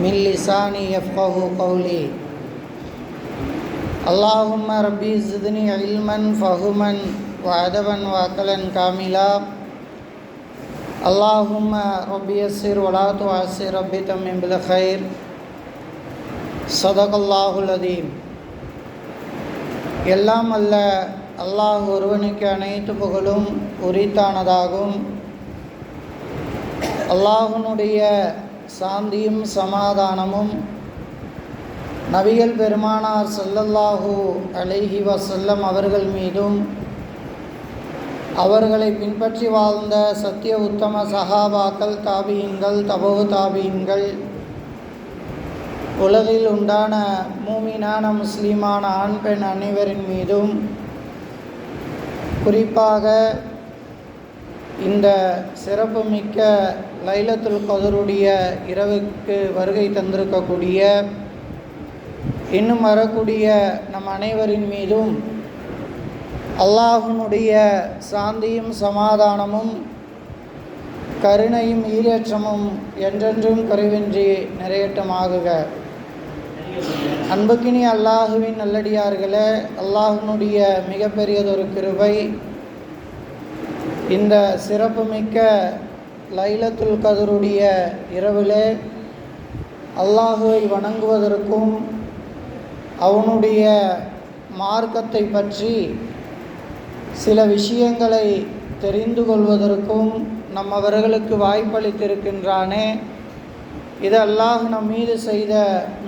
من لساني يفقه قولي اللهم ربي زدني علما فهما وأدبا وأكلا كاملا اللهم ربي يسر ولا تعسر ربي تمم بالخير صدق الله العظيم எல்லாம் அல்ல அல்லாஹ் ஒருவனுக்கு அனைத்து புகழும் உரித்தானதாகும் அல்லாஹனுடைய சாந்தியும் சமாதானமும் நபிகள் பெருமானார் செல்லல்லாஹு அலைஹி வசல்லம் அவர்கள் மீதும் அவர்களை பின்பற்றி வாழ்ந்த சத்திய உத்தம சகாபாக்கள் தாபியங்கள் தபோ தாபியங்கள் உலகில் உண்டான மூமினான முஸ்லீமான ஆண் பெண் அனைவரின் மீதும் குறிப்பாக இந்த சிறப்புமிக்க லைலத்துல் கதருடைய இரவுக்கு வருகை தந்திருக்கக்கூடிய இன்னும் வரக்கூடிய நம் அனைவரின் மீதும் அல்லாஹனுடைய சாந்தியும் சமாதானமும் கருணையும் ஈரேற்றமும் என்றென்றும் குறைவின்றி நிறையட்டமாகுக. அன்புக்கினி அல்லாஹுவின் நல்லடியார்களே அல்லாஹனுடைய மிகப்பெரியதொரு கிருபை இந்த சிறப்புமிக்க லைலத்துல் கதருடைய இரவிலே அல்லாஹுவை வணங்குவதற்கும் அவனுடைய மார்க்கத்தை பற்றி சில விஷயங்களை தெரிந்து கொள்வதற்கும் நம்மவர்களுக்கு வாய்ப்பளித்திருக்கின்றானே. இது அல்லாஹ் நம் மீது செய்த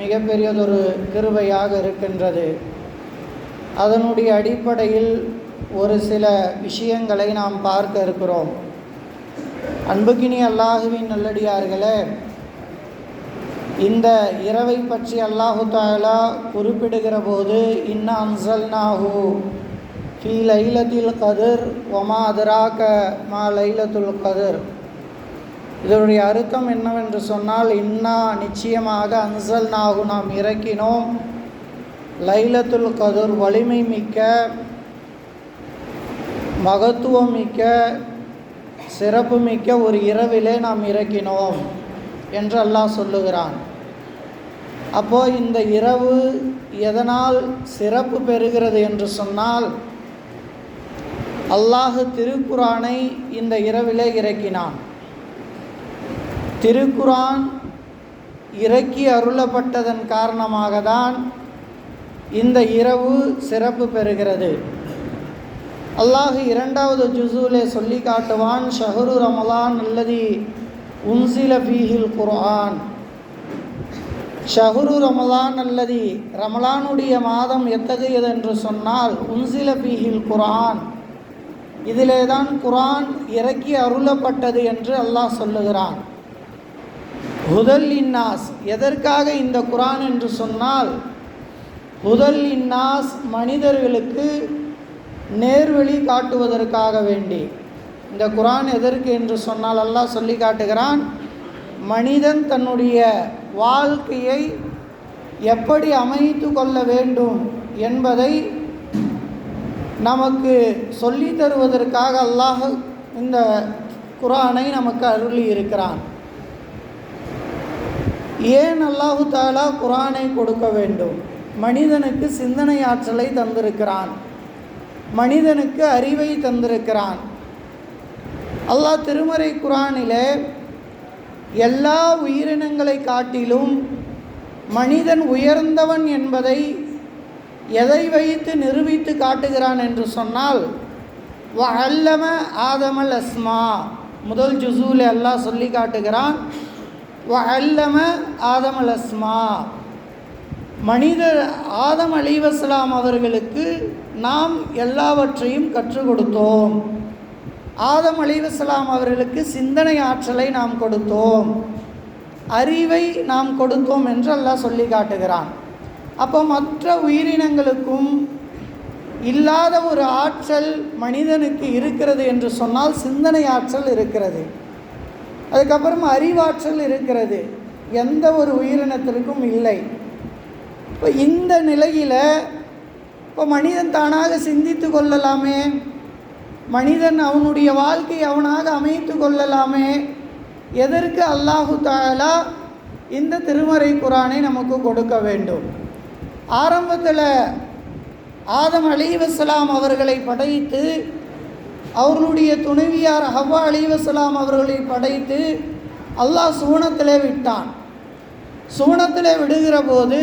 மிகப்பெரியதொரு கிருவையாக இருக்கின்றது. அதனுடைய அடிப்படையில் ஒரு சில விஷயங்களை நாம் பார்க்க இருக்கிறோம். அன்புக்கினி அல்லாஹுவின் நல்லடியார்களே இந்த இரவை பற்றி அல்லாஹு தாலா குறிப்பிடுகிற போது இன்ன அன்சல் நாஹூ ஃபி லைலத்தில் கதிர் ஒமா அதராக மா லைலத்துல் கதிர். இதனுடைய அர்த்தம் என்னவென்று சொன்னால் இன்னா நிச்சயமாக அன்சல் நாகு நாம் இறக்கினோம். லைலத்துல் கதிர் வலிமை மிக்க மகத்துவம் மிக்க ஒரு இரவிலே நாம் இறக்கினோம் என்று அல்லாஹ் சொல்லுகிறான். அப்போது இந்த இரவு எதனால் சிறப்பு பெறுகிறது என்று சொன்னால் அல்லாஹு திருக்குரானை இந்த இரவிலே இறக்கினான். திருக்குரான் இறக்கி அருளப்பட்டதன் காரணமாக தான் இந்த இரவு சிறப்பு பெறுகிறது. அல்லாஹு இரண்டாவது ஜுசூலே சொல்லி காட்டுவான் ஷஹரு ரமலான் அல்லது உன்சில ஃபீஹில் குர்ஆன். ஷஹரு ரமலான் அல்லது ரமலானுடைய மாதம் எத்தகையது என்று சொன்னால் உன்சில ஃபீஹில் குர்ஆன். இதிலே தான் குரான் இறக்கி அருளப்பட்டது என்று அல்லாஹ் சொல்லுகிறான். ஹுதல் இன்னாஸ் எதற்காக இந்த குரான் என்று சொன்னால் ஹுதல் இன்னாஸ் மனிதர்களுக்கு நேர்வழி காட்டுவதற்காக வேண்டி. இந்த குரான் எதற்கு என்று சொன்னால் அல்லாஹ் சொல்லி காட்டுகிறான் மனிதன் தன்னுடைய வாழ்க்கையை எப்படி அமைத்து கொள்ள வேண்டும் என்பதை நமக்கு சொல்லி தருவதற்காக அல்லாஹ் இந்த குரானை நமக்கு அருளி இருக்கிறான். ஏன் அல்லாஹு தாலா குரானை கொடுக்க வேண்டும்? மனிதனுக்கு சிந்தனை ஆற்றலை தந்திருக்கிறான். மனிதனுக்கு அறிவை தந்திருக்கிறான். அல்லாஹ் திருமறை குரானிலே எல்லா உயிரினங்களை காட்டிலும் மனிதன் உயர்ந்தவன் என்பதை எதை வைத்து நிரூபித்து காட்டுகிறான் என்று சொன்னால் வ அல்லம ஆதமல் அஸ்மா முதல் ஜுசூல் அல்லாஹ் சொல்லி காட்டுகிறான் வ அல்லம ஆதமல் அஸ்மா மனிதர் ஆதம் அலிவசலாம் அவர்களுக்கு நாம் எல்லாவற்றையும் கற்றுக் கொடுத்தோம். ஆதம் அலிவசலாம் அவர்களுக்கு சிந்தனை ஆற்றலை நாம் கொடுத்தோம். அறிவை நாம் கொடுத்தோம் என்று அல்லாஹ் சொல்லி காட்டுகிறான். அப்போ மற்ற உயிரினங்களுக்கும் இல்லாத ஒரு ஆற்றல் மனிதனுக்கு இருக்கிறது என்று சொன்னால் சிந்தனை ஆற்றல் இருக்கிறது. அதுக்கப்புறம் அறிவாற்றல் இருக்கிறது. எந்த ஒரு உயிரினத்திற்கும் இல்லை. இப்போ இந்த நிலையில் இப்போ மனிதன் தானாக சிந்தித்து கொள்ளலாமே. மனிதன் அவனுடைய வாழ்க்கை அவனாக அமைத்து கொள்ளலாமே. எதற்கு அல்லாஹு தாலா இந்த திருமறை குரானை நமக்கு கொடுக்க வேண்டும்? ஆரம்பத்தில் ஆதம் அலிவசலாம் அவர்களை படைத்து அவர்களுடைய துணைவியார் ஹவ்வா அலிவசலாம் அவர்களை படைத்து அல்லாஹ் சூனத்திலே விட்டான். சூனத்தில் விடுகிற போது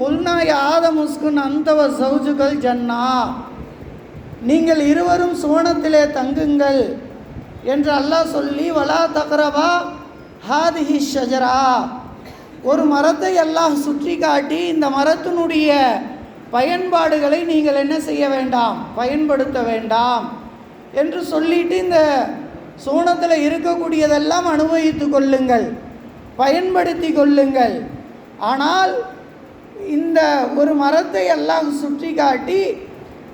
குல்நாய் ஆதமுஸ்குன் அந்தவ சௌஜுகள் ஜன்னா. நீங்கள் இருவரும் சூனத்திலே தங்குங்கள் என்று அல்லாஹ் சொல்லி வலா தகரவா ஹாதிஹி ஷஜரா. ஒரு மரத்தை அல்லாஹ் சுற்றி காட்டி இந்த மரத்தினுடைய பயன்பாடுகளை நீங்கள் என்ன செய்ய வேண்டாம்? பயன்படுத்த வேண்டாம். என்று சொல்லிட்டு இந்த சூனத்தில் இருக்கக்கூடியதெல்லாம் அனுபவித்து கொள்ளுங்கள். பயன்படுத்தி கொள்ளுங்கள். ஆனால் இந்த ஒரு மரத்தை எல்லாம் சுற்றி காட்டி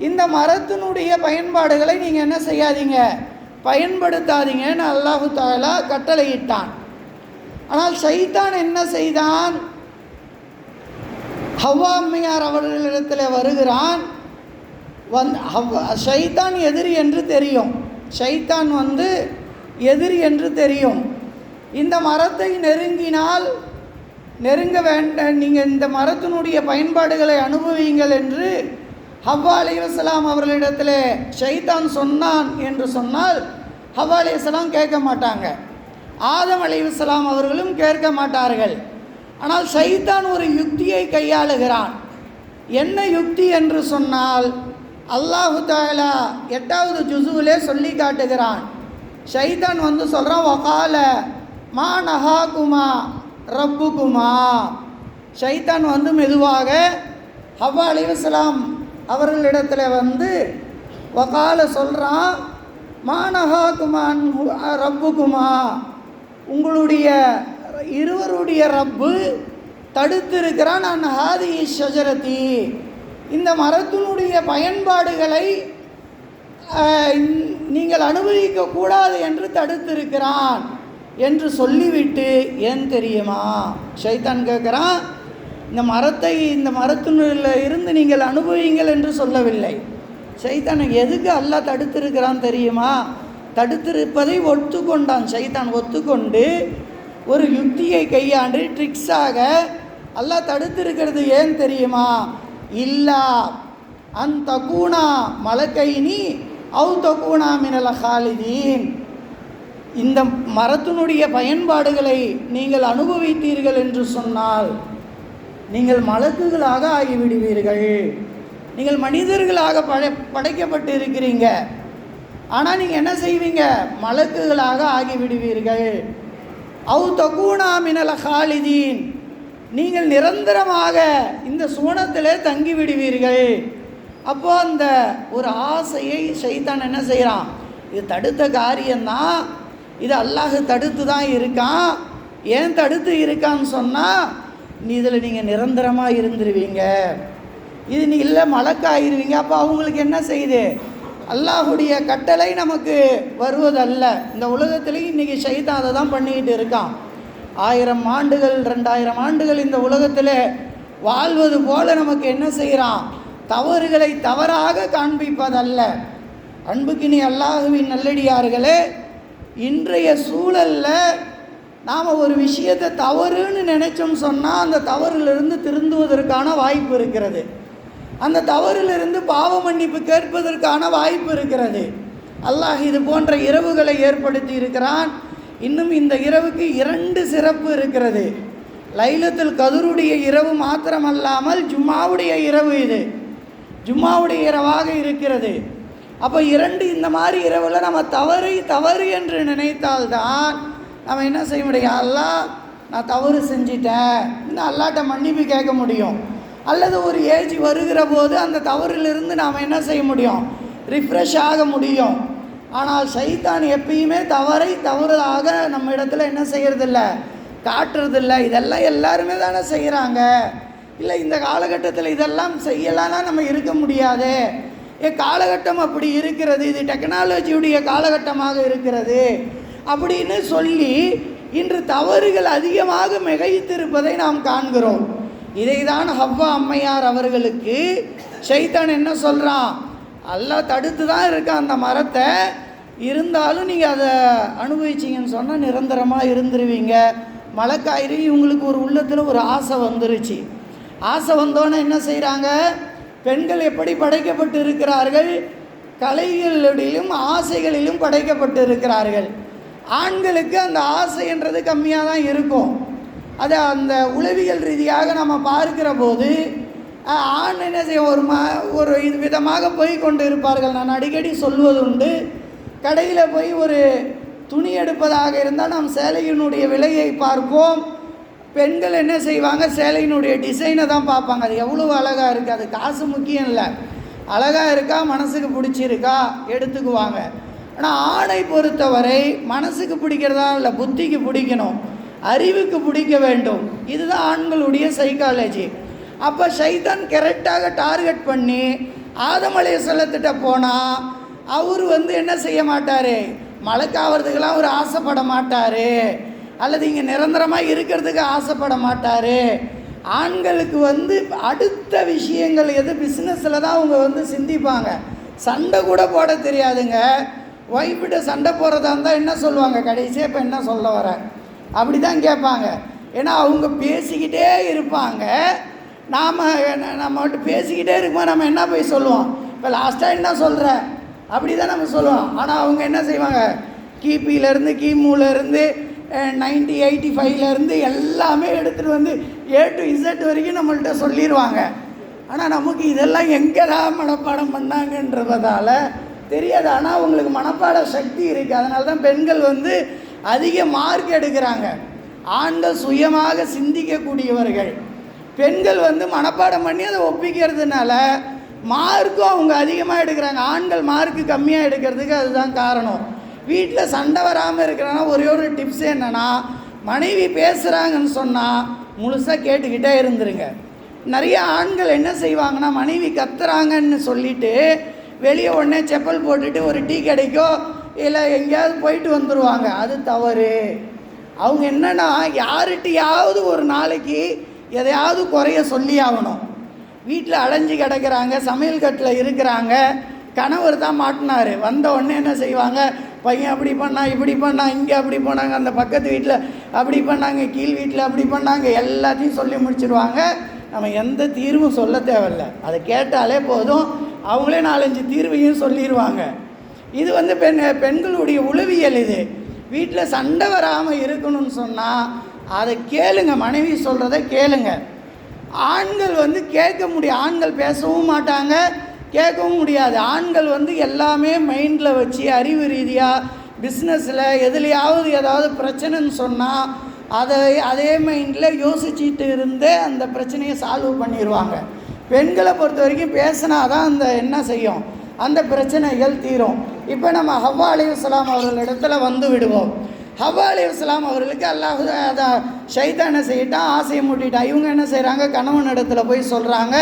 இந்த மரத்தினுடைய பயன்பாடுகளை நீங்கள் என்ன செய்யாதீங்க? பயன்படுத்தாதீங்கன்னு அல்லாஹு தாலா கட்டளையிட்டான். ஆனால் சைத்தான் என்ன செய்தான்? ஹவ்வா அம்மையார் அவர்களிடத்தில் வருகிறான். வந் ஹவ்வா ஷைத்தான் எதிரி என்று தெரியும். ஷைத்தான் வந்து எதிரி என்று தெரியும். இந்த மரத்தை நெருங்கினால் நெருங்க வேண்ட நீங்கள் இந்த மரத்தினுடைய பயன்பாடுகளை அனுபவியுங்கள் என்று ஹவ்வா அலைவசலாம் அவர்களிடத்தில் ஷைத்தான் சொன்னான் என்று சொன்னால் ஹவ்வா அலைவசலாம் கேட்க மாட்டாங்க. ஆதம் அலைவசலாம் அவர்களும் கேட்க மாட்டார்கள். ஆனால் ஷைதான் ஒரு யுக்தியை கையாளுகிறான். என்ன யுக்தி என்று சொன்னால் அல்லாஹு தாலா எட்டாவது ஜுசுவிலே சொல்லி காட்டுகிறான். ஷைதான் வந்து சொல்கிறான் வகால மா நஹாகுமா ரப்புகுமா. ஷைத்தான் வந்து மெதுவாக ஹவ்வா அலிவசலாம் அவர்களிடத்தில் வந்து வகால சொல்கிறான் மா நஹாகுமான் ரப்புகுமா உங்களுடைய இருவருடைய ரப்பு தடுத்திருக்கிறான் நான் ஹாதி ஷஜரதி. இந்த மரத்தினுடைய பயன்பாடுகளை நீங்கள் அனுபவிக்கக்கூடாது என்று தடுத்திருக்கிறான். என்று சொல்லிவிட்டு ஏன் தெரியுமா? சைத்தான் கேட்குறான் இந்த மரத்தை இந்த மரத்தினுள்ள இருந்து நீங்கள் அனுபவிங்கள் என்று சொல்லவில்லை. சைத்தான் எதுக்கு அல்லாஹ் தடுத்திருக்கிறான் தெரியுமா? தடுத்திருப்பதை ஒத்துக்கொண்டான். சைத்தான் ஒத்துக்கொண்டு ஒரு யுக்தியை கையாண்டு ட்ரிக்ஸாக அல்லாஹ் தடுத்திருக்கிறது ஏன் தெரியுமா? இல்லா அந்த கூணா மலக்கைனி அவு தகுணா மினல ஹாலிதீன். இந்த மரத்தினுடைய பயன்பாடுகளை நீங்கள் அனுபவித்தீர்கள் என்று சொன்னால் நீங்கள் மலக்குகளாக ஆகிவிடுவீர்கள். நீங்கள் மனிதர்களாக படை படைக்கப்பட்டு இருக்கிறீங்க ஆனால் நீங்கள் என்ன செய்வீங்க? மலக்குகளாக ஆகிவிடுவீர்கள். அவு தக்கூனா மினல ஹாலிதீன். நீங்கள் நிரந்தரமாக இந்த சூனத்திலே தங்கி விடுவீர்கள் அந்த ஒரு ஆசையை சைத்தான் என்ன செய்கிறான் இது தடுத்த காரியம்தான். இது அல்லாஹ் தடுத்து தான் இருக்கான். ஏன் தடுத்து இருக்கான்னு சொன்னால் நீ இதில் நீங்கள் நிரந்தரமாக இருந்துருவீங்க. இது நீ இல்லை மழக்காயிருவீங்க அப்போ அவங்களுக்கு என்ன செய்யுது? அல்லாஹுடைய கட்டளை நமக்கு வருவதல்ல. இந்த உலகத்துலேயும் இன்றைக்கி சைதான் அதை தான் பண்ணிக்கிட்டு இருக்கான். ஆயிரம் ஆண்டுகள் ரெண்டாயிரம் ஆண்டுகள் இந்த உலகத்தில் வாழ்வது போல நமக்கு என்ன செய்கிறான் தவறுகளை தவறாக காண்பிப்பதல்ல. அன்புக்கினி அல்லாஹுவின் நல்லடியார்களே இன்றைய சூழலில் நாம் ஒரு விஷயத்தை தவறுன்னு நினைச்சோம் சொன்னால் அந்த தவறிலிருந்து திருந்துவதற்கான வாய்ப்பு இருக்கிறது. அந்த தவறிலிருந்து பாவ மன்னிப்பு கேட்பதற்கான வாய்ப்பு இருக்கிறது. அல்லாஹ் இது போன்ற இரவுகளை ஏற்படுத்தி இருக்கிறான். இன்னும் இந்த இரவுக்கு இரண்டு சிறப்பு இருக்கிறது. லைலத்தில் கதருடைய இரவு மாத்திரமல்லாமல் ஜும்மாவுடைய இரவு இது. ஜும்மாவுடைய இரவாக இருக்கிறது. அப்போ இரண்டு இந்த மாதிரி இரவில் நம்ம தவறு தவறு என்று நினைத்தால்தான் நம்ம என்ன செய்ய முடியும்? அல்லா நான் தவறு செஞ்சிட்டேன். இன்னும் அல்லாட்ட மன்னிப்பு கேட்க முடியும். அல்லது ஒரு ஏஜ் வருகிற போது அந்த தவறிலிருந்து நாம் என்ன செய்ய முடியும்? ரிஃப்ரெஷ் ஆக முடியும். ஆனால் சைத்தான் எப்பயுமே தவறை தவறாக நம்ம இடத்துல என்ன செய்கிறதில்ல காட்டுறதில்ல. இதெல்லாம் எல்லாருமே தானே செய்கிறாங்க இல்லை இந்த காலகட்டத்தில் இதெல்லாம் செய்யலான்னா நம்ம இருக்க முடியாது. காலகட்டம் அப்படி இருக்கிறது. இது டெக்னாலஜியுடைய காலகட்டமாக இருக்கிறது. அப்படின்னு சொல்லி இன்று தவறுகள் அதிகமாக மிகைத்திருப்பதை நாம் காண்கிறோம். இதைதான் ஹவ்வா அம்மையார் அவர்களுக்கு சைத்தான் என்ன சொல்கிறான் எல்லாம் தடுத்து தான் இருக்க அந்த மரத்தை. இருந்தாலும் நீங்கள் அதை அனுபவிச்சிங்கன்னு சொன்னால் நிரந்தரமாக இருந்துருவீங்க. மலக்காயிரி இவங்களுக்கு ஒரு உள்ளத்தில் ஒரு ஆசை வந்துருச்சு. ஆசை வந்தோன்னே என்ன செய்கிறாங்க பெண்கள் எப்படி படைக்கப்பட்டு இருக்கிறார்கள் கலைகளிலும் ஆசைகளிலும் படைக்கப்பட்டு இருக்கிறார்கள் ஆண்களுக்கு அந்த ஆசைன்றது கம்மியாக தான் இருக்கும். அதை அந்த உளவியல் ரீதியாக நம்ம பார்க்கிற போது ஆண் என்ன செய்ய ஒரு ம ஒரு இது விதமாக போய் கொண்டு இருப்பார்கள் நான் அடிக்கடி சொல்வது உண்டு கடையில் போய் ஒரு துணி எடுப்பதாக இருந்தால் நாம் சேலையினுடைய விலையை பார்ப்போம். பெண்கள் என்ன செய்வாங்க? சேலையினுடைய டிசைனை தான் பார்ப்பாங்க. அது எவ்வளோ அழகாக இருக்குது அது காசு முக்கியம் இல்லை. அழகாக இருக்கா? மனசுக்கு பிடிச்சிருக்கா? எடுத்துக்குவாங்க. ஆனால் ஆடை பொறுத்தவரை மனசுக்கு பிடிக்கிறதா இல்லை புத்திக்கு பிடிக்கணும். அறிவுக்கு பிடிக்க வேண்டும். இதுதான் ஆண்களுடைய சைக்காலஜி அப்போ சைதான் கரெக்டாக டார்கெட் பண்ணி ஆதமலையை செல்லத்திட்ட போனால் அவர் வந்து என்ன செய்ய மாட்டார்? மழைக்காவதுக்கெல்லாம் அவர் ஆசைப்பட மாட்டார். அல்லது இங்கே நிரந்தரமாக இருக்கிறதுக்கு ஆசைப்பட மாட்டார். ஆண்களுக்கு வந்து அடுத்த விஷயங்கள் எது பிஸ்னஸில் தான் அவங்க வந்து சிந்திப்பாங்க. சண்டை கூட போட தெரியாதுங்க. ஒய்ஃபிட்ட சண்டை போகிறதா இருந்தால் என்ன சொல்லுவாங்க? கடைசியாக இப்போ என்ன சொல்ல வர? அப்படி தான் கேட்பாங்க. ஏன்னா அவங்க பேசிக்கிட்டே இருப்பாங்க. நாம் நம்ம மட்டும் பேசிக்கிட்டே இருக்கும்போது நம்ம என்ன போய் சொல்லுவோம்? இப்போ லாஸ்ட்டாக என்ன சொல்கிற அப்படி தான் நம்ம சொல்லுவோம். ஆனால் அவங்க என்ன செய்வாங்க? கிபியிலேருந்து கிமுலேருந்து நைன்டி எயிட்டி ஃபைவ்லேருந்து எல்லாமே எடுத்துகிட்டு வந்து ஏ டு இசட் வரைக்கும் நம்மள்கிட்ட சொல்லிடுவாங்க ஆனால் நமக்கு இதெல்லாம் எங்கே தான் மனப்பாடம் பண்ணாங்கன்றதால தெரியாது. ஆனால் அவங்களுக்கு மனப்பாட சக்தி இருக்குது அதனால தான் பெண்கள் வந்து அதிக மார்க் எடுக்கிறாங்க. ஆண்கள் சுயமாக சிந்திக்கக்கூடியவர்கள். பெண்கள் வந்து மனப்பாடம் பண்ணி அதை ஒப்பிக்கிறதுனால மார்க்கும் அவங்க அதிகமாக எடுக்கிறாங்க. ஆண்கள் மார்க்கு கம்மியாக எடுக்கிறதுக்கு அதுதான் காரணம். வீட்டில் சண்டை வராமல் இருக்கிறனா ஒரே ஒரு டிப்ஸ் என்னென்னா மனைவி பேசுகிறாங்கன்னு சொன்னால் முழுசாக கேட்டுக்கிட்டே இருந்துருங்க. நிறைய ஆண்கள் என்ன செய்வாங்கன்னா மனைவி கத்துறாங்கன்னு சொல்லிட்டு வெளியே உடனே செப்பல் போட்டுட்டு ஒரு டீ கிடைக்கோ இல்லை எங்கேயாவது போயிட்டு வந்துடுவாங்க அது தவறு. அவங்க என்னன்னா யாருகிட்டையாவது ஒரு நாளைக்கு எதையாவது குறைய சொல்லி ஆகணும். வீட்டில் அடைஞ்சு கிடக்கிறாங்க சமையல் கட்டில் இருக்கிறாங்க கணவர் தான் மாட்டினார். வந்த உடனே என்ன செய்வாங்க பையன் அப்படி பண்ணான் இப்படி பண்ணா இங்கே அப்படி போனாங்க அந்த பக்கத்து வீட்டில் அப்படி பண்ணாங்க கீழ் வீட்டில் அப்படி பண்ணாங்க எல்லாத்தையும் சொல்லி முடிச்சிடுவாங்க நம்ம எந்த தீர்வும் சொல்ல தேவையில்ல. அதை கேட்டாலே போதும். அவங்களே நாலஞ்சு தீர்வையும் சொல்லிடுவாங்க இது வந்து பெண் பெண்களுடைய உளவியல் இது. வீட்டில் சண்டை வராமல் இருக்கணும்னு சொன்னால் அதை கேளுங்க. மனைவி சொல்கிறத கேளுங்க. ஆண்கள் வந்து கேட்க முடியும். ஆண்கள் பேசவும் மாட்டாங்க. கேட்கவும் முடியாது. ஆண்கள் வந்து எல்லாமே மைண்டில் வச்சு அறிவு ரீதியாக பிஸ்னஸில் எதுலையாவது ஏதாவது பிரச்சனைன்னு சொன்னால் அதை அதே மைண்டில் யோசிச்சுட்டு இருந்தே அந்த பிரச்சனையை சால்வ் பண்ணிடுவாங்க பெண்களை பொறுத்த வரைக்கும் பேசினா தான் அந்த என்ன செய்யும்? அந்த பிரச்சனைகள் தீரும். இப்போ நம்ம ஹவ்வா அலிவஸ்லாம் அவர்கள் இடத்துல வந்து விடுவோம். ஹவ்வா அலையுஸ்லாம் அவர்களுக்கு அல்லாஹ் அதான் என்ன செய்யிட்டான் ஆசையை மூட்டிட்டான். இவங்க என்ன செய்கிறாங்க கணவன் இடத்துல போய் சொல்கிறாங்க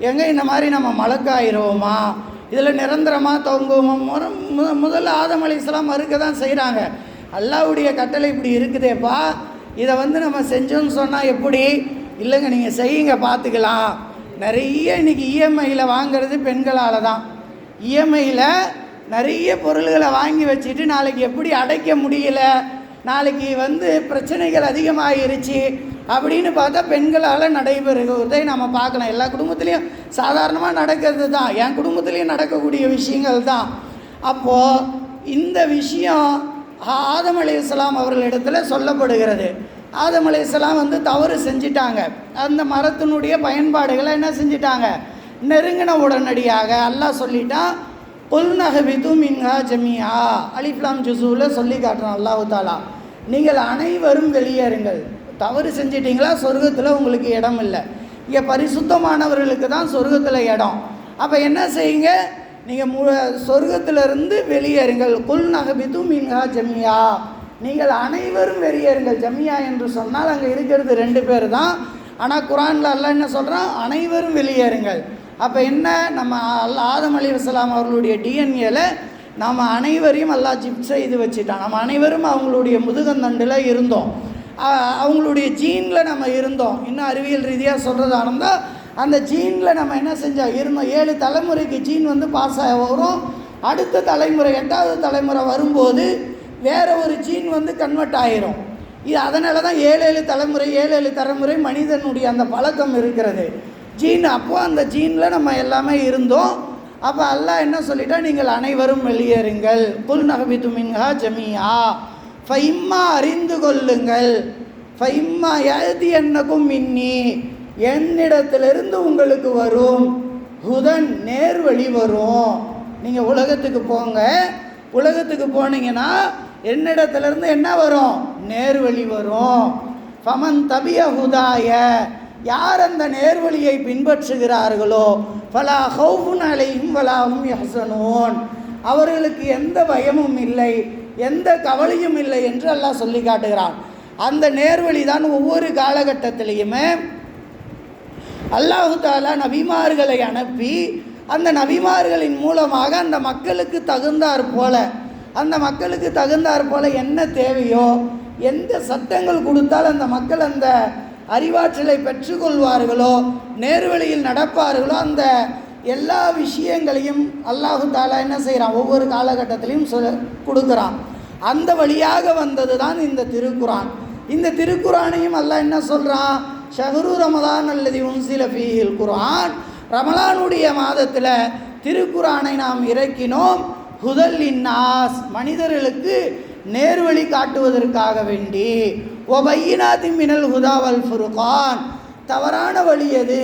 எங்க இந்த மாதிரி நம்ம மலக்காயிருவோமா இதில் நிரந்தரமாக தொங்குவோமா முத மு முதல்ல ஆதம் மறுக்க தான் செய்கிறாங்க அல்லாவுடைய கட்டளை இப்படி இருக்குதேப்பா. இதை வந்து நம்ம செஞ்சோன்னு சொன்னால் எப்படி? இல்லைங்க நீங்கள் செய்யுங்க பார்த்துக்கலாம் நிறைய இன்றைக்கி இஎம்ஐயில் வாங்குறது பெண்களால் தான். இஎம்ஐயில் நிறைய பொருள்களை வாங்கி வச்சுட்டு நாளைக்கு எப்படி அடைக்க முடியல? நாளைக்கு வந்து பிரச்சனைகள் அதிகமாகிருச்சு அப்படின்னு பார்த்தா பெண்களால் நடைபெறுவதை நம்ம பார்க்கலாம். எல்லா குடும்பத்துலேயும் சாதாரணமாக நடக்கிறது தான் என் குடும்பத்துலேயும் நடக்கக்கூடிய விஷயங்கள் தான் அப்போது இந்த விஷயம் ஆதம் அலையாம் அவர்களிடத்தில் சொல்லப்படுகிறது. ஆதம் அலையாம் வந்து தவறு செஞ்சிட்டாங்க. அந்த மரத்தினுடைய பயன்பாடுகளை என்ன செஞ்சிட்டாங்க? நெருங்கின உடனடியாக அல்லாஹ் சொல்லிட்டான் கொல்நகபிது மின்ஹா ஜமியா அலிஃப்லாம் ஜுசூவில் சொல்லி காட்டுறான் அல்லாஹு தாலா நீங்கள் அனைவரும் வெளியேறுங்கள். தவறு செஞ்சிட்டிங்களா? சொர்க்கத்தில் உங்களுக்கு இடம் இல்லை. இங்கே பரிசுத்தமானவர்களுக்கு தான் சொர்க்கத்தில் இடம். அப்போ என்ன செய்யுங்க? நீங்கள் மு சொர்க்கத்திலிருந்து வெளியேறுங்கள். குல் நகபிது மின்ஹா ஜமியா. நீங்கள் அனைவரும் வெளியேறுங்கள். ஜமியா என்று சொன்னால் அங்கே இருக்கிறது ரெண்டு பேர் தான். ஆனால் குரானில் அல்ல என்ன சொல்கிறான் அனைவரும் வெளியேறுங்கள். அப்போ என்ன? நம்ம அல்ல ஆதம் அலி வசலாம் அவர்களுடைய டிஎன்ஏல நாம் அனைவரையும் அல்லாஹ் ஜிப் செய்து வச்சுட்டான். நம்ம அனைவரும் அவங்களுடைய முதுகந்தண்டில் இருந்தோம். அவங்களுடைய ஜீனில் நம்ம இருந்தோம். இன்னும் அறிவியல் ரீதியாக சொல்கிறதா இருந்தால் அந்த ஜீனில் நம்ம என்ன செஞ்சோம் இருந்தோம். ஏழு தலைமுறைக்கு ஜீன் வந்து பாஸ் ஆக வரும். அடுத்த தலைமுறை எட்டாவது தலைமுறை வரும்போது வேறு ஒரு ஜீன் வந்து கன்வெர்ட் ஆயிரும். இது அதனால தான் ஏழு ஏழு தலைமுறை ஏழு ஏழு தலைமுறை மனிதனுடைய அந்த பழக்கம் இருக்கிறது. ஜீன் அப்போது அந்த ஜீனில் நம்ம எல்லாமே இருந்தோம். அப்போ அல்லாஹ் என்ன சொல்லிட்டா நீங்கள் அனைவரும் வெளியேறுங்கள். குல் நகபி மின்ஹா ஜமியா ஃபைம்மா அறிந்து கொள்ளுங்கள். ஃபைம்மா எழுதி என்னக்கும் மின்னி என்னிடத்திலிருந்து உங்களுக்கு வரும் ஹுதன் நேர்வழி வரும். நீங்கள் உலகத்துக்கு போங்க. உலகத்துக்கு போனீங்கன்னா என்னிடத்துலேருந்து என்ன வரும்? நேர்வழி வரும். ஃபமன் தபிய ஹுதாய யார் அந்த நேர்வழியை பின்பற்றுகிறார்களோ ஃபலா ஹவுன் அலையும் வலாஹும் யசனோன் அவர்களுக்கு எந்த பயமும் இல்லை. எந்த கவலையும் இல்லை என்று அல்லாஹ் சொல்லி காட்டுகிறான். அந்த நேர்வழி தான் ஒவ்வொரு காலகட்டத்திலையுமே அல்லாஹு தாலா நபிமார்களை அனுப்பி அந்த நபிமார்களின் மூலமாக அந்த மக்களுக்கு தகுந்தாற் போல அந்த மக்களுக்கு தகுந்தாற் போல என்ன தேவையோ எந்த சட்டங்கள் கொடுத்தால் அந்த மக்கள் அந்த அறிவாற்றலை பெற்றுக்கொள்வார்களோ நேர்வழியில் நடப்பார்களோ அந்த எல்லா விஷயங்களையும் அல்லாஹு தாலா என்ன செய்கிறான்? ஒவ்வொரு காலகட்டத்திலையும் சொல் கொடுக்குறான். அந்த வழியாக வந்தது தான் இந்த திருக்குரான் இந்த திருக்குரானையும் அல்லாஹ் என்ன சொல்கிறான் ஷஹரு ரமதான் அல்லது உன்சில ஃபீஹில் குரான் ரமலானுடைய மாதத்தில் திருக்குரானை நாம் இறக்கினோம். ஹுதல் இன்னாஸ் மனிதர்களுக்கு நேர்வழி காட்டுவதற்காக வேண்டி. ஒபையினாதி மினல் ஹுதாவல் ஃபுர்கான். தவறான வழி எது?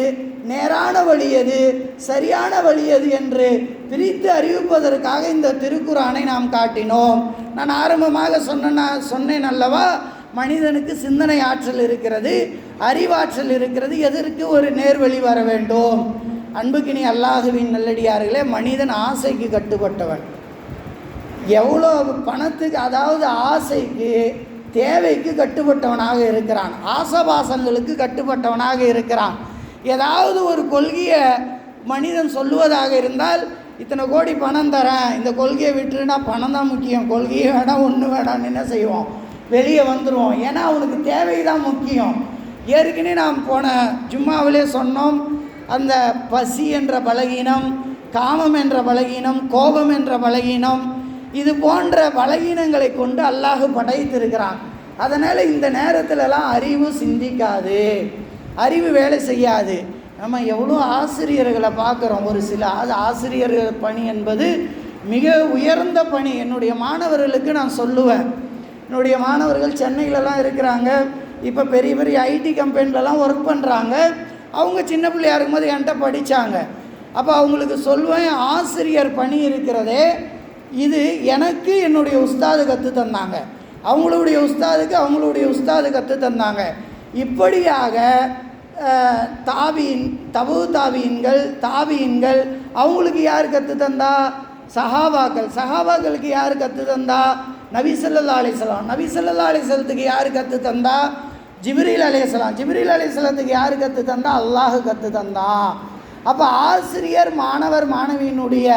நேரான வழி எது? சரியான வழி எது என்று பிரித்து அறிவிப்பதற்காக இந்த திருக்குறானை நாம் காட்டினோம். நான் ஆரம்பமாக சொன்ன சொன்னேன் அல்லவா? மனிதனுக்கு சிந்தனை ஆற்றல் இருக்கிறது அறிவாற்றல் இருக்கிறது எதற்கு ஒரு நேர்வழி வர வேண்டும்? அன்புக்கினி அல்லாஹுவின் நல்லடியார்களே மனிதன் ஆசைக்கு கட்டுப்பட்டவன். எவ்வளோ பணத்துக்கு அதாவது ஆசைக்கு தேவைக்கு கட்டுப்பட்டவனாக இருக்கிறான். ஆசபாசங்களுக்கு கட்டுப்பட்டவனாக இருக்கிறான். ஏதாவது ஒரு கொள்கையை மனிதன் சொல்லுவதாக இருந்தால் இத்தனை கோடி பணம் தரேன் இந்த கொள்கையை விட்டுருனா பணம் தான் முக்கியம் கொள்கையை வேணாம் ஒன்று வேணாம்னு என்ன செய்வோம்? வெளியே வந்துடுவோம் ஏன்னா அவனுக்கு தேவை தான் முக்கியம். ஏற்கனவே நாம் போன ஜும்மாவிலே சொன்னோம் அந்த பசி என்ற பலகீனம் காமம் என்ற பலகீனம் கோபம் என்ற பலகீனம் இது போன்ற பலகீனங்களை கொண்டு அல்லாஹு படைத்திருக்கிறான். அதனால் இந்த நேரத்திலலாம் அறிவு சிந்திக்காது. அறிவு வேலை செய்யாது. நம்ம எவ்வளோ ஆசிரியர்களை பார்க்குறோம். ஒரு சில ஆ- ஆசிரியர்கள் பணி என்பது மிக உயர்ந்த பணி. என்னுடைய மாணவர்களுக்கு நான் சொல்லுவேன். என்னுடைய மாணவர்கள் சென்னையிலலாம் இருக்கிறாங்க. இப்போ பெரிய பெரிய ஐடி கம்பெனிலலாம் ஒர்க் பண்ணுறாங்க அவங்க சின்ன பிள்ளையா இருக்கும்போது என்கிட்ட படித்தாங்க அப்போ அவங்களுக்கு சொல்வேன் ஆசிரியர் பணி இருக்கிறதே இது எனக்கு என்னுடைய உஸ்தாது கற்று தந்தாங்க. அவங்களுடைய உஸ்தாதுக்கு அவங்களுடைய உஸ்தாது கற்று தந்தாங்க. இப்படியாக அஹ், தபு தாபீன்கள் தாபீன்கள் அவங்களுக்கு யார் கற்று தந்தா? சஹாபாக்கள். சஹாபாக்களுக்கு யார் கற்று தந்தா? நபிசல்லா அலிஸ்லாம் நபிசல்லா அலிஸ்லத்துக்கு யார் கற்று தந்தா? ஜிப்ரீல் அலைஹிஸ்ஸலாம் ஜிப்ரீல் அலைஹிஸ்ஸலாத்துக்கு யார் கற்று தந்தா? அல்லாஹு கற்று தந்தான் அப்போ ஆசிரியர் மாணவர் மாணவியினுடைய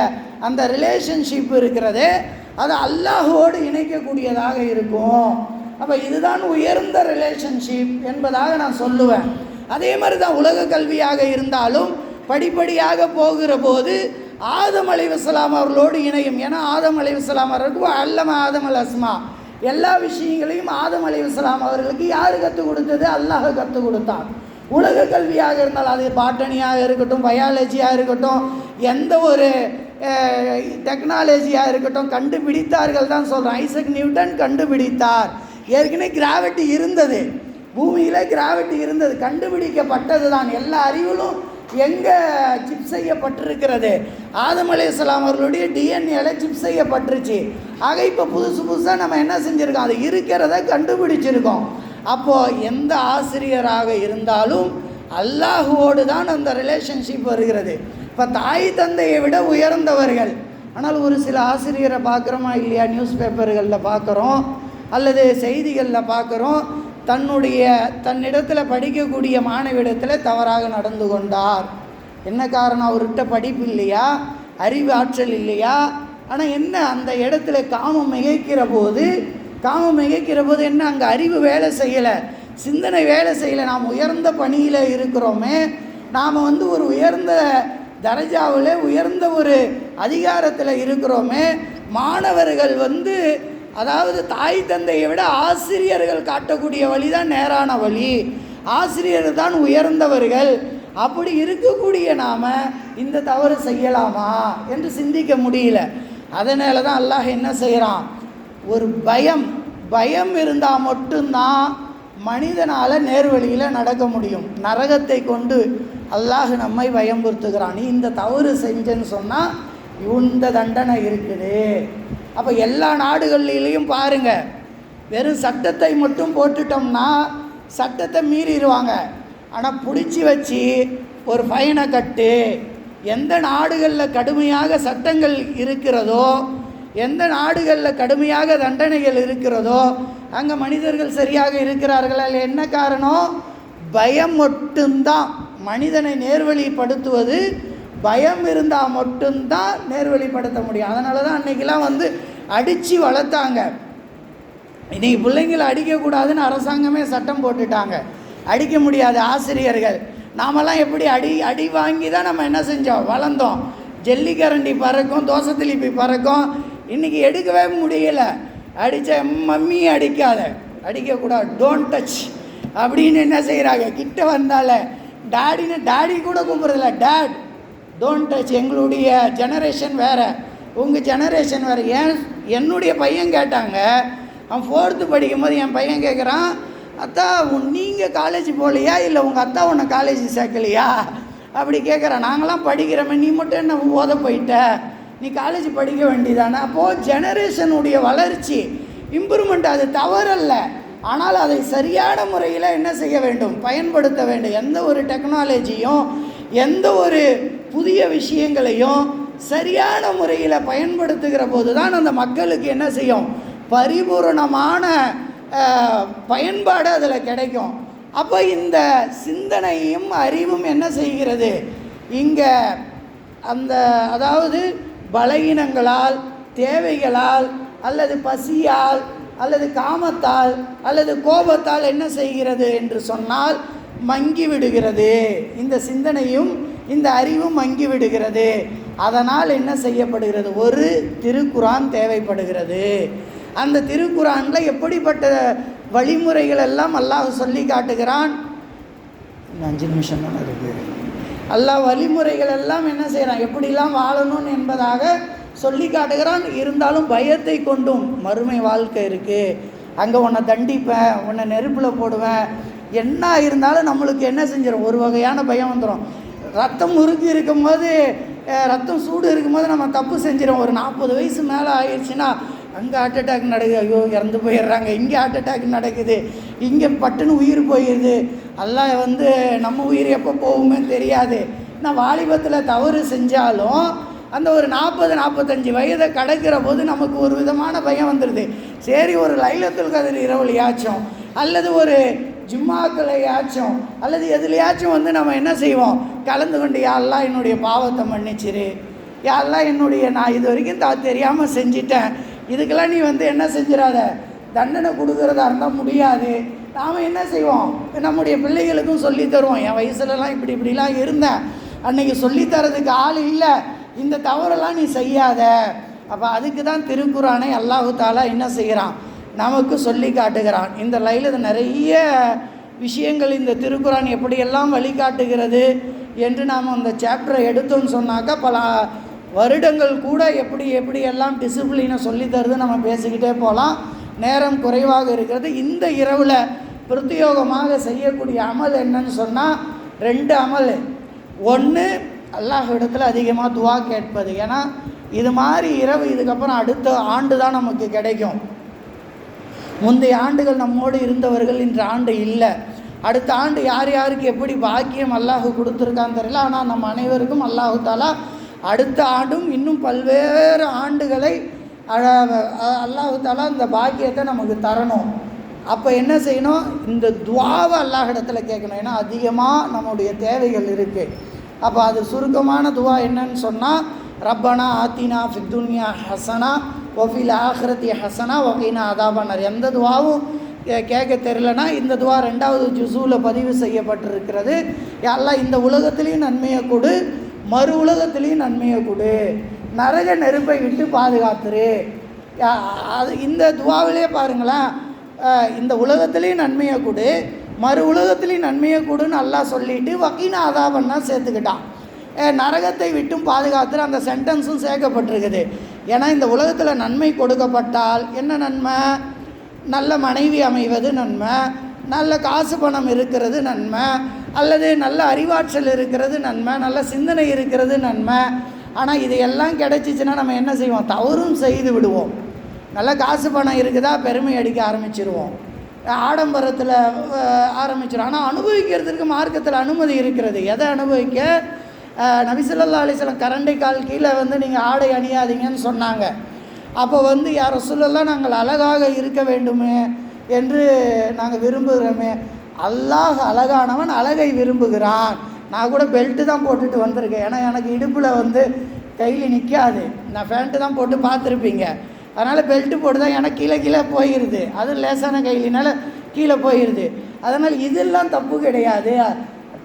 அந்த ரிலேஷன்ஷிப் இருக்கிறதே. அது அல்லாஹோடு இணைக்கக்கூடியதாக இருக்கும். அப்போ இதுதான் உயர்ந்த ரிலேஷன்ஷிப் என்பதாக நான் சொல்லுவேன். அதே மாதிரி தான் உலக கல்வியாக இருந்தாலும் படிப்படியாக போகிற போது ஆதம் அலைவசலாம் அவர்களோடு இணையும். ஏன்னா ஆதம் அலைவசலாம் அவர்களுக்கு அல்லம ஆதம் அல் அஸ்மா. எல்லா விஷயங்களையும் ஆதம் அலைவசலாம் அவர்களுக்கு யார் கற்றுக் கொடுத்தது? அல்லாஹ் கற்றுக் கொடுத்தான். உலக கல்வியாக இருந்தால் அது பாட்டனியாக இருக்கட்டும் பயாலஜியாக இருக்கட்டும் எந்த ஒரு டெக்னாலஜியாக இருக்கட்டும் கண்டுபிடித்தார்கள் தான் சொல்கிறேன் ஐசக் நியூட்டன் கண்டுபிடித்தார். ஏற்கனவே கிராவிட்டி இருந்தது. பூமியில் கிராவிட்டி இருந்தது. கண்டுபிடிக்கப்பட்டது தான் எல்லா அறிவிலும் எங்கே சிப் செய்யப்பட்டிருக்கிறது? ஆதம் அலையாம் அவர்களுடைய டிஎன்ஏல சிப் செய்யப்பட்டுருச்சு. ஆக இப்போ புதுசு புதுசாக நம்ம என்ன செஞ்சுருக்கோம்? அது இருக்கிறத கண்டுபிடிச்சிருக்கோம். அப்போது எந்த ஆசிரியராக இருந்தாலும் அல்லாஹுவோடு தான் அந்த ரிலேஷன்ஷிப் வருகிறது. இப்போ தாய் தந்தையை விட உயர்ந்தவர்கள். ஆனால் ஒரு சில ஆசிரியரை பார்க்குறோமா? இல்லையா? நியூஸ் பேப்பர்களில் பார்க்குறோம். அல்லது செய்திகளில் பார்க்குறோம் தன்னுடைய தன்னிடத்தில் படிக்கக்கூடிய மாணவிடத்தில் தவறாக நடந்து கொண்டார். என்ன காரணம்? அவர்கிட்ட படிப்பு இல்லையா? அறிவு ஆற்றல் இல்லையா? ஆனால் என்ன அந்த இடத்துல காமம் மிகைக்கிற போது காமம் மிகைக்கிற போது என்ன அங்கே அறிவு வேலை செய்யலை? சிந்தனை வேலை செய்யலை. நாம் உயர்ந்த பணியில் இருக்கிறோமே. நாம் வந்து ஒரு உயர்ந்த தரஜாவில் உயர்ந்த ஒரு அதிகாரத்தில் இருக்கிறோமே. மாணவர்கள் வந்து அதாவது தாய் தந்தையை விட ஆசிரியர்கள் காட்டக்கூடிய வழி தான் நேரான வழி. ஆசிரியர் தான் உயர்ந்தவர்கள். அப்படி இருக்கக்கூடிய நாம் இந்த தவறு செய்யலாமா என்று சிந்திக்க முடியல. அதனால தான் அல்லாஹ் என்ன செய்கிறான் ஒரு பயம் பயம் இருந்தால் மட்டும்தான் மனிதனால் நேர்வழியில் நடக்க முடியும். நரகத்தை கொண்டு அல்லாஹ் நம்மை பயம்புறுத்துகிறான் நீ இந்த தவறு செஞ்சேன்னு சொன்னால் இந்த தண்டனை இருக்குது. அப்போ எல்லா நாடுகள்லையும் பாருங்கள் வெறும் சட்டத்தை மட்டும் போட்டுட்டோம்னா சட்டத்தை மீறிடுவாங்க. ஆனால் பிடிச்சி வச்சு ஒரு ஃபைனை கட்டு எந்த நாடுகளில் கடுமையாக சட்டங்கள் இருக்கிறதோ எந்த நாடுகளில் கடுமையாக தண்டனைகள் இருக்கிறதோ அங்கே மனிதர்கள் சரியாக இருக்கிறார்களா இல்லை என்ன காரணம்? பயம் மட்டும்தான். மனிதனை நேர்வழிப்படுத்துவது பயம் இருந்தால் மட்டும்தான் நேர்வழிப்படுத்த முடியும். அதனால தான் அன்றைக்கெலாம் வந்து அடித்து வளர்த்தாங்க. இன்றைக்கி பிள்ளைங்களை அடிக்கக்கூடாதுன்னு அரசாங்கமே சட்டம் போட்டுட்டாங்க. அடிக்க முடியாது ஆசிரியர்கள். நாமெல்லாம் எப்படி அடி அடி வாங்கி தான் நம்ம என்ன செஞ்சோம்? வளர்ந்தோம். ஜல்லிக்கரண்டி பறக்கும் தோசை திலிப்பி பறக்கும். இன்றைக்கி எடுக்கவே முடியல. அடித்த மம்மி அடிக்காத. அடிக்கக்கூடாது. டோன்ட் டச் அப்படின்னு என்ன செய்கிறாங்க கிட்ட வந்தால டாடின்னு டாடி கூட கூப்பிட்றதில்ல. டேட் டோன்ட் டச் எங்களுடைய ஜெனரேஷன் வேறு. உங்கள் ஜெனரேஷன் வேறு. ஏன்? என்னுடைய பையன் கேட்டாங்க. அவன் ஃபோர்த்து படிக்கும் போது என் பையன் கேட்குறான் அத்தா உன் நீங்கள் காலேஜ் போகலையா? இல்லை உங்கள் அத்தா உன்னை காலேஜ் சேர்க்கலையா? அப்படி கேட்குறான் நாங்களாம் படிக்கிறோமே நீ மட்டும் என்ன ஓத போயிட்ட? நீ காலேஜ் படிக்க வேண்டியதானே? அப்போது ஜெனரேஷனுடைய வளர்ச்சி இம்ப்ரூவ்மெண்ட் அது தவறல்ல. ஆனால் அதை சரியான முறையில் என்ன செய்ய வேண்டும்? பயன்படுத்த வேண்டும். எந்த ஒரு டெக்னாலஜியும் எந்த ஒரு புதிய விஷயங்களையும் சரியான முறையில் பயன்படுத்துகிற போது தான் அந்த மக்களுக்கு என்ன செய்யும்? பரிபூரணமான பயன்பாடு அதில் கிடைக்கும். அப்போ இந்த சிந்தனையும் அறிவும் என்ன செய்கிறது? இங்கே அந்த அதாவது பலகீனங்களால் தேவைகளால் அல்லது பசியால் அல்லது காமத்தால் அல்லது கோபத்தால் என்ன செய்கிறது என்று சொன்னால் மங்கி விடுகிறது இந்த சிந்தனையும் இந்த அறிவும் மங்கி விடுகிறது அதனால் என்ன செய்யப்படுகிறது? ஒரு திருக்குரான் தேவைப்படுகிறது. அந்த திருக்குறானில் எப்படிப்பட்ட வழிமுறைகள் எல்லாம் அல்லாஹ் சொல்லி காட்டுகிறான்? அஞ்சு நிமிஷம் தான் இருக்குது அல்லாஹ் வழிமுறைகள் எல்லாம் என்ன செய்கிறான் எப்படிலாம் வாழணும் என்பதாக சொல்லி காட்டுகிறான். இருந்தாலும் பயத்தை கொண்டும் மறுமை வாழ்க்கை இருக்குது அங்கே உன்னை தண்டிப்பேன் உன்னை நெருப்பில் போடுவேன் என்ன இருந்தாலும் நம்மளுக்கு என்ன செஞ்சிடும் ஒரு வகையான பயம் வந்துடும் ரத்தம் முறுக்கி இருக்கும்போது ரத்தம் சூடு இருக்கும்போது நம்ம தப்பு செஞ்சிடும் ஒரு நாற்பது வயசு மேலே ஆயிடுச்சுன்னா அங்கே ஹார்ட் அட்டாக் நடக்குது. ஐயோ இறந்து போயிடுறாங்க. இங்கே ஹார்ட் அட்டாக் நடக்குது. இங்கே பட்டுன்னு உயிர் போயிடுது எல்லாம் வந்து நம்ம உயிர் எப்போ போகுமே தெரியாது. நான் வாலிபத்தில் தவறு செஞ்சாலும் அந்த ஒரு நாற்பது நாற்பத்தஞ்சு வயதை கடக்கிற போது நமக்கு ஒரு விதமான பயம் வந்துடுது சரி ஒரு லைலத்துல் கதிர் இரவுலையாச்சும் அல்லது ஒரு ஜும்மாக்களையாச்சும் அல்லது எதுலையாச்சும் வந்து நம்ம என்ன செய்வோம்? கலந்து கொண்டு யாரெல்லாம் என்னுடைய பாவத்தை மன்னிச்சிரு? யாரெல்லாம் என்னுடைய நான் இது வரைக்கும் தா தெரியாமல் செஞ்சிட்டேன். இதுக்கெல்லாம் நீ வந்து என்ன செஞ்சிடாத? தண்டனை கொடுக்குறதா இருந்தால் முடியாது. நாம் என்ன செய்வோம்? நம்முடைய பிள்ளைகளுக்கும் சொல்லி தருவோம். என் வயசுலலாம் இப்படி இப்படிலாம் இருந்தேன். அன்றைக்கி சொல்லித்தரதுக்கு ஆள் இல்லை. இந்த தவறெல்லாம் நீ செய்யாத. அப்போ அதுக்கு தான் திருக்குறானை அல்லாஹு தாலா என்ன செய்கிறான் நமக்கு சொல்லி காட்டுகிறான். இந்த லையில் நிறைய விஷயங்கள் இந்த திருக்குறான் எப்படியெல்லாம் வழிகாட்டுகிறது என்று நாம் அந்த சாப்டரை எடுத்தோம்னு சொன்னாக்கா பல வருடங்கள் கூட எப்படி எப்படியெல்லாம் டிசிப்ளினை சொல்லி தருது நம்ம பேசிக்கிட்டே போகலாம். நேரம் குறைவாக இருக்கிறது. இந்த இரவில் பிரத்யோகமாக செய்யக்கூடிய அமல் என்னன்னு சொன்னால் ரெண்டு அமல். ஒன்று அல்லாஹ் இடத்துல அதிகமாக துவா கேட்பது. ஏன்னா இது மாதிரி இரவு இதுக்கப்புறம் அடுத்த ஆண்டு தான் நமக்கு கிடைக்கும். முந்தைய ஆண்டுகள் நம்மோடு இருந்தவர்கள் இன்று ஆண்டு இல்லை. அடுத்த ஆண்டு யார் யாருக்கு எப்படி பாக்கியம் அல்லாஹு கொடுத்துருக்கான்னு தெரியல. ஆனால் நம்ம அனைவருக்கும் அல்லாஹு தாலா அடுத்த ஆண்டும் இன்னும் பல்வேறு ஆண்டுகளை அல்லாஹு தாலா இந்த பாக்கியத்தை நமக்கு தரணும். அப்போ என்ன செய்யணும்? இந்த துவாவை அல்லாஹ் இடத்துல கேட்கணும். ஏன்னா அதிகமாக நம்முடைய தேவைகள் இருக்குது அப்போ அது சுருக்கமான துவா என்னன்னு சொன்னால் ரப்பனா ஆத்தினா ஃபித்துன்யா ஹசனா ஒஃபில் ஆஹ்ரத்தி ஹசனா ஒகினா அதாபனர் எந்த துவாவும் கேட்க தெரிலனா இந்த துவா ரெண்டாவது ஜுசூவில் பதிவு செய்யப்பட்டிருக்கிறது எல்லாம் இந்த உலகத்துலேயும் நன்மையை கொடு மறு உலகத்துலேயும் நன்மையை கொடு நரக நெருப்பை விட்டு பாதுகாத்துரு யா- அது இந்த துவாவிலே பாருங்களேன் இந்த உலகத்துலேயும் நன்மையை கொடு மறு உலகத்துலேயும் நன்மையை கொடுன்னு நல்லா சொல்லிட்டு வக்கீன அதாபன்னா சேர்த்துக்கிட்டான் நரகத்தை விட்டும் பாதுகாத்துற அந்த சென்டென்ஸும் சேர்க்கப்பட்டிருக்குது. ஏன்னா இந்த உலகத்தில் நன்மை கொடுக்கப்பட்டால் என்ன நன்மை? நல்ல மனைவி அமைவது நன்மை நல்ல காசு பணம் இருக்கிறது நன்மை அல்லது நல்ல அறிவாற்றல் இருக்கிறது நன்மை நல்ல சிந்தனை இருக்கிறது நன்மை. ஆனால் இது எல்லாம் கிடைச்சிச்சுன்னா நம்ம என்ன செய்வோம்? தவறும் செய்து விடுவோம். நல்ல காசு பணம் இருக்குதா? பெருமை அடிக்க ஆரம்பிச்சிருவோம். ஆடம்பரத்தில் ஆரம்பிச்சிடும் ஆனால் அனுபவிக்கிறதுக்கு மார்க்கத்தில் அனுமதி இருக்கிறது. எதை அனுபவிக்க? நபிசல்லா அலிஸ்லாம் கரண்டை கால் கீழே வந்து நீங்கள் ஆடை அணியாதீங்கன்னு சொன்னாங்க. அப்போ வந்து யார் சொல்லலாம் நாங்கள் அழகாக இருக்க வேண்டுமே என்று நாங்கள் விரும்புகிறோமே. அல்லாஹ் அழகானவன் அழகை விரும்புகிறான். நான் கூட பெல்ட்டு தான் போட்டுட்டு வந்திருக்கேன். ஏன்னா எனக்கு இடுப்பில் வந்து கையில் நிற்காது நான் ஃபேண்ட்டு தான் போட்டு பார்த்துருப்பீங்க. அதனால் பெல்ட்டு போட்டு தான் எனக்கு கீழே கீழே போயிடுது அது லேசான கையிலினால கீழே போயிடுது அதனால் இதெல்லாம் தப்பு கிடையாது.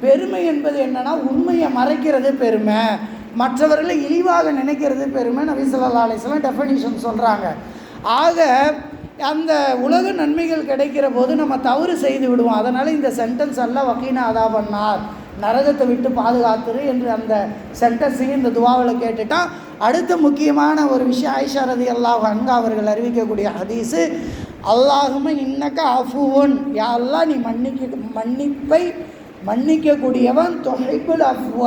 பெருமை என்பது என்னன்னா உண்மையை மறைக்கிறது பெருமை. மற்றவர்களை இழிவாக நினைக்கிறது பெருமை நபி சொல்லா அலிஸ்லாம் டெஃபனிஷன் சொல்கிறாங்க ஆக அந்த உலக நன்மைகள் கிடைக்கிற போது நம்ம தவறு செய்து விடுவோம். அதனால் இந்த சென்டென்ஸ் அல்ல வக்கீனா அதா பண்ணார். நரகத்தை விட்டு பாதுகாத்துரு என்று அந்த சென்டென்ஸையும் இந்த துவாவில் கேட்டுட்டா அடுத்த முக்கியமான ஒரு விஷயம் ஐஷா ரதி அல்லாஹ் அன்கா அவர்கள் அறிவிக்கக்கூடிய ஹதீஸு அல்லாஹுமே இன்னக்க அஃபுவன். யாரெல்லாம் நீ மன்னிக்க மன்னிப்பை மன்னிக்கக்கூடியவன் தொகைப்புல் அஃப்வ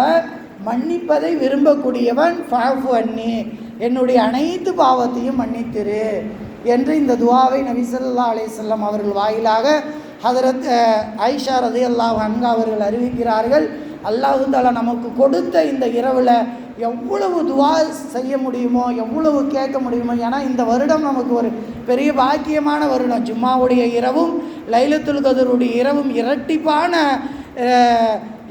மன்னிப்பதை விரும்பக்கூடியவன் ஃபாஃபு அன்னி. என்னுடைய அனைத்து பாவத்தையும் மன்னித்திரு என்று இந்த துவாவை நபிசல்லா ஸல்லல்லாஹு அவர்கள் வாயிலாக ஹதரத் ஐஷா ரதி அல்லாஹ் அன்கா அவர்கள் அறிவிக்கிறார்கள். அல்லாஹு தாலா நமக்கு கொடுத்த இந்த இரவில் எவ்வளவு துவா செய்ய முடியுமோ எவ்வளவு கேட்க முடியுமோ ஏன்னா இந்த வருடம் நமக்கு ஒரு பெரிய பாக்கியமான வருடம். ஜும்மாவுடைய இரவும் லைலத்துல் கதருடைய இரவும் இரட்டிப்பான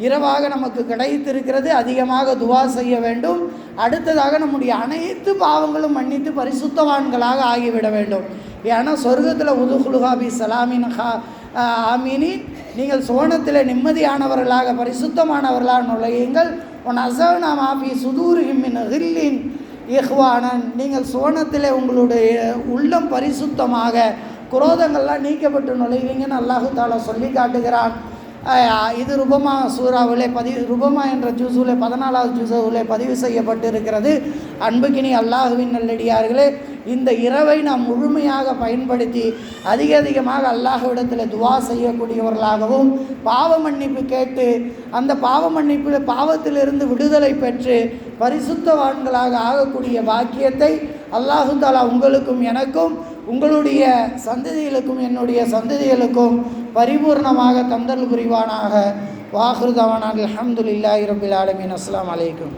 இரவாக நமக்கு கிடைத்திருக்கிறது. அதிகமாக துவா செய்ய வேண்டும். அடுத்ததாக நம்முடைய அனைத்து பாவங்களும் மன்னித்து பரிசுத்தவான்களாக ஆகிவிட வேண்டும். ஏன்னா சொர்க்கத்தில் உதுகுலுகாபி சலாமின் ஹா ஆமீனி. நீங்கள் சோனத்தில் நிம்மதியானவர்களாக பரிசுத்தமானவர்களாக நுழையுங்கள். உன் அசவனா மாபி சுதூரிமின் ஹில்லின் இஹ்வானன். நீங்கள் சோனத்தில் உங்களுடைய உள்ளம் பரிசுத்தமாக குரோதங்கள்லாம் நீக்கப்பட்டு நுழைவீங்கன்னு அல்லாஹு தாலா சொல்லி காட்டுகிறான். இது ருபமா சூறாவிலே பதிவு ருபமா என்ற ஜூசூலே பதினாலாவது ஜூசுவிலே பதிவு செய்யப்பட்டிருக்கிறது. அன்புக்கினி அல்லாஹுவின் நல்லடியார்களே இந்த இரவை நாம் முழுமையாக பயன்படுத்தி அதிக அதிகமாக அல்லாஹ்விடத்தில் துவா செய்யக்கூடியவர்களாகவும் பாவ மன்னிப்பு கேட்டு அந்த பாவ மன்னிப்பில் பாவத்திலிருந்து விடுதலை பெற்று பரிசுத்தவான்களாக ஆகக்கூடிய பாக்கியத்தை அல்லாஹு தாலா உங்களுக்கும் எனக்கும் உங்களுடைய சந்ததிகளுக்கும் என்னுடைய சந்ததிகளுக்கும் பரிபூர்ணமாக தந்தல் புரிவானாக. வாஹிருதவானாக. அல்ஹம்துலில்லாஹி ரபில் ஆலமின். அஸ்லாம் அலைக்கும்.